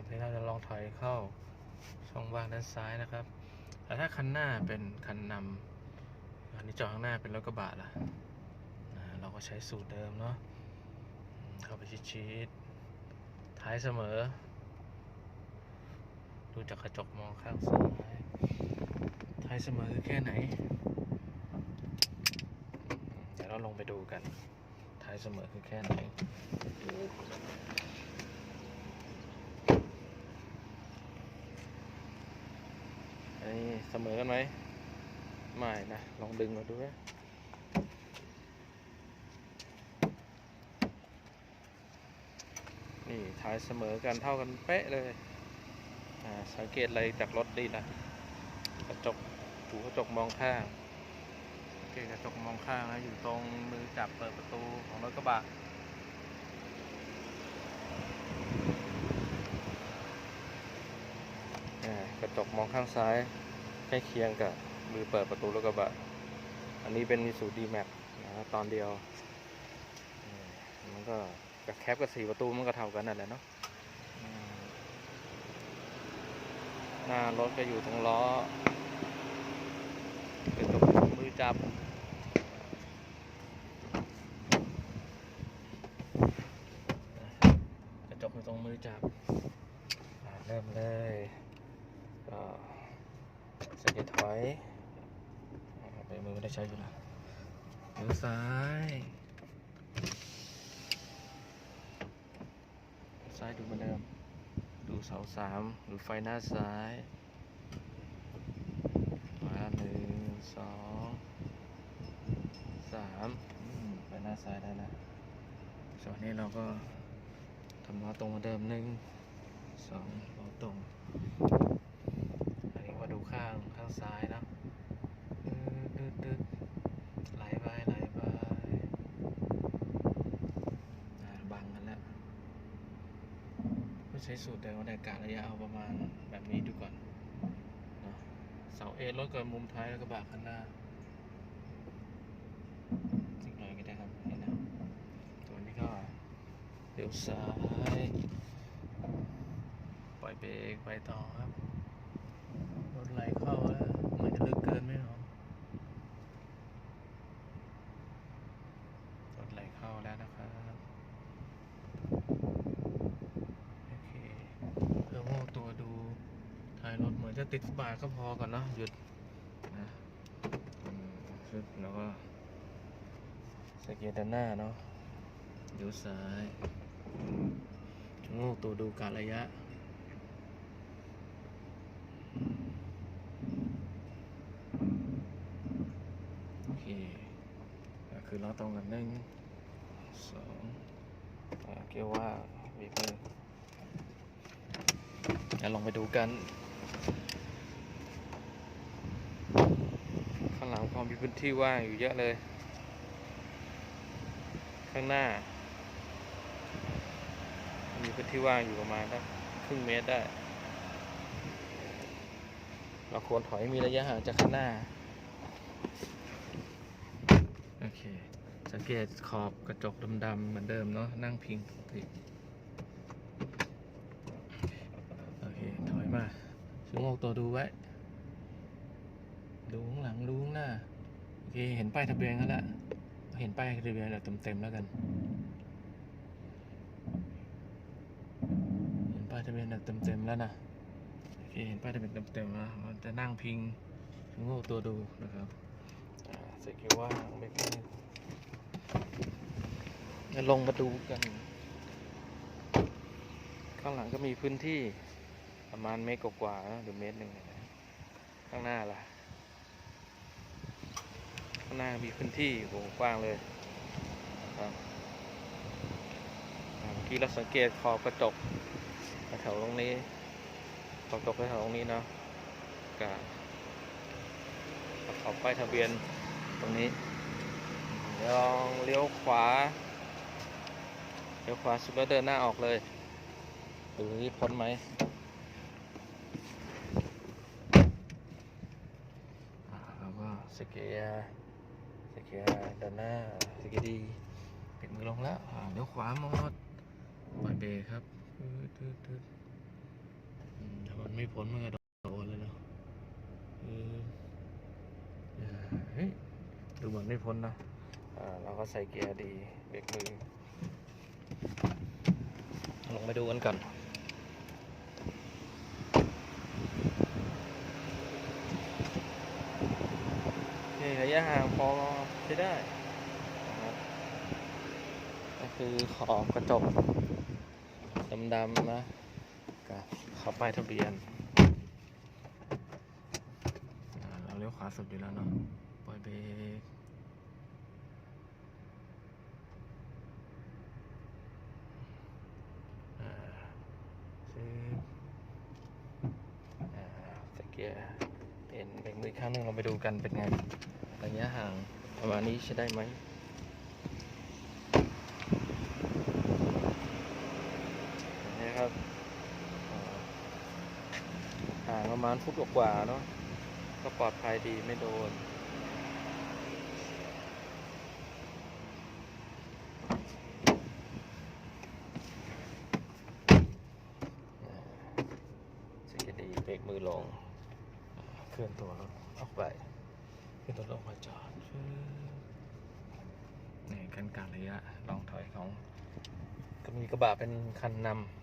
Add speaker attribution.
Speaker 1: อบนี้เราจะลองถอยเข้าช่องว่างด้านซ้ายนะครับ แต่ถ้าคันหน้าเป็นคันนำอันนี้จอข้างหน้าเป็นรถกระบะล่ะเราก็ใช้สูตรเดิมเนาะเข้าไปชิดๆท้ายเสมอ ดูจากกระจกมองข้างซ้ายท้ายเสมอคือแค่ไหน เดี๋ยวเราลงไปดูกัน ท้ายเสมอคือแค่ไหน นี่เสมอกันไหมไม่นะ ลองดึงมาดูนะนี่ท้ายเสมอกันเท่ากันเป๊ะเลยอ่าสังเกตอะไรจากรถดีนะกระจกหูกระจกมองข้างเกกระจกมองข้างนะอยู่ตรงมือจับเปิดประตูของรถกระบะอ่ากระจกมองข้างซ้าย ใกล้เคียงกับมือเปิดประตูรถกระบะ อันนี้เป็นมิสูดีแม็กนะครับตอนเดียว มันก็กับแคปกับสี่ประตูมันก็เท่ากันนั่นแหละเนาะหน้ารถก็อยู่ตรงล้อกระจกมือจับกระจกอยู่ตรงมือจับเริ่มเลยก็ ถอยไปมือไม่ได้ใช้อยู่แล้วเลี้ยวซ้าย ซ้ายดูเหมือนเดิม ดูเสาสามดูไฟหน้าซ้าย มาหนึ่งสองสามไฟหน้าซ้ายได้แล้วส่วนนี้เราก็ทำล้อตรงเหมาเดิมหนึ่งสอง อันนี้มาดูข้างข้างซ้ายนะตึ๊ดตึ๊ดตึ๊ดไหลไปไหลไปอ่าบังกันแล้วก็ ใช้สูตรเดิมแต่กะระยะเอาประมาณแบบนี้ดูก่อนเนาะเสาเอรถกับมุมท้ายแล้วกระบะข้างหน้าสิ่งหน่อยก็ได้ครับนะตัวนี้ก็เลี้ยวซ้ายปล่อยเบรกไปต่อครับรถไหลเข้าแล้วเหมือนจะลึกเกินไหมหรอรถไหลเข้าแล้วนะครับ โอเคเพื่อโม่ตัวดูท้ายรถเหมือนจะ ติดบาทก็พอก่อนเนอะหยุดนะแล้วก็สเกียร์ด้านหน้าเนาะเลี้ยวซ้ายงูตัวดูการระยะโอเคคือเราตรงกันหนึ่งสองเกี่ยร์ว่าบีบมือแล้วลองไปดูกัน ข้างหลังพ อมีพื้นที่ว่างอยู่เยอะเลย ข้างหน้า มีพื้นที่ว่างอยู่ประมาณสักครึ่งเมตรได้ เราควรถอยมีระยะห่างจากข้างหน้า โอเค สังเกตขอบกระจกดำๆเหมือนเดิมเนาะนั่งพิงปกติโอเค ถอยมาชูงกตัวดูไว้ ดูข้างหลัง ดูข้างหน้า โอ เคเห็นป้ายทะเบียนแล้วเห็นป้ายทะเบียนแบบเต็มๆแล้วกัน เห็นป้ายทะเบียนแบบเต็มๆแล้วนะโอเคเห็นป้ายทะเบียนเต็มๆแล้วเราจะนั่งพิงโงกตัวดูนะครับเสร็จว่าไม่เป็นจะลงมาดูกัน ข้างหลังก็มีพื้นที่ประมาณเมตรกว่าๆหรือเมตรหนึ่งข้างหน้าล่ะ ข้างหน้ามีพื้นที่โหกว้างเลยครับเมื่อกี้เราสังเกตขอบกระจกแถวตรงนี้ขอบกระจกแถวตรงนี้เนาะกับขอบป้ายทะเบียนตรงนี้เดี๋ยวลองเลี้ยวขวาเลี้ยวขวาสุดแล้วเดินหน้าออกเลยดูนี่พ้นไหมอ่าแล้วก็สเกียร์ กียร์เดินหน้าสเกียดีปิดมือลงแล้วเลี้ยวขวาหมดปล่อยเบรกครับตืดตืดตืดมันไม่พ้นมันก็โดนเลยเนาะเฮ้ยดูเหมือนไม่พ้นนะเราก็ใส่เกียร์ดีเบรกมือ ลงไปดูกันก่อนนี่ระยะห่างพอ ช้ได้ก็คือขอบกระจกดำๆนะกับขอบป้ายทะเบียน เราเลี้ยวขวาสุดอยู่แล้วเนาะปล่อยเบรกเกียร์เปลี่ยนเบรกมืออีกครั้งหนึ่งเราไปดูกันเป็นไงระยะห่าง ประมาณนี้ใช้ได้ไหมนี่ครับห่างประมาณฟุตกว่าเนาะก็ปลอดภัยดีไม่โดนสกิดีเบรกมือลงเคลื่อนตัวรถออกไป เคลื่อนตัวรถออกมาจอดฟึ๊บนี่กันการระยะลองถอยของ ก็มีกระบะเป็นคันนำ